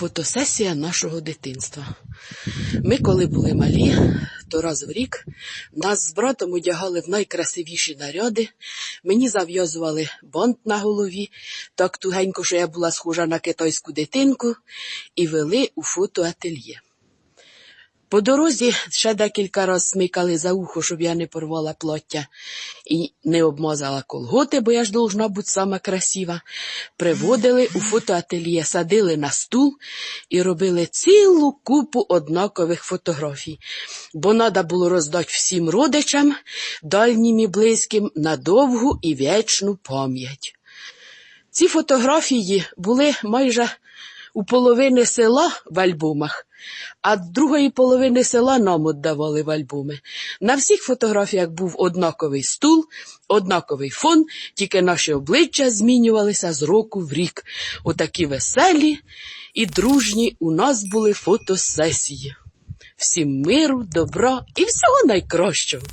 Фотосесія нашого дитинства. Ми, коли були малі, то раз в рік нас з братом одягали в найкрасивіші наряди. Мені зав'язували бонт на голові, так тугенько, що я була схожа на китайську дитинку, і вели у фотоательє. По дорозі ще декілька разів смикали за ухо, щоб я не порвала плаття і не обмазала колготи, бо я ж должна бути сама красива. Приводили у фотоательє, садили на стул і робили цілу купу однакових фотографій, бо треба було роздати всім родичам, дальнім і близьким, на довгу і вічну пам'ять. Ці фотографії були майже у половини села в альбомах, а другої половини села нам віддавали в альбоми. На всіх фотографіях був однаковий стул, однаковий фон, тільки наші обличчя змінювалися з року в рік. Отакі веселі і дружні у нас були фотосесії. Всім миру, добра і всього найкращого.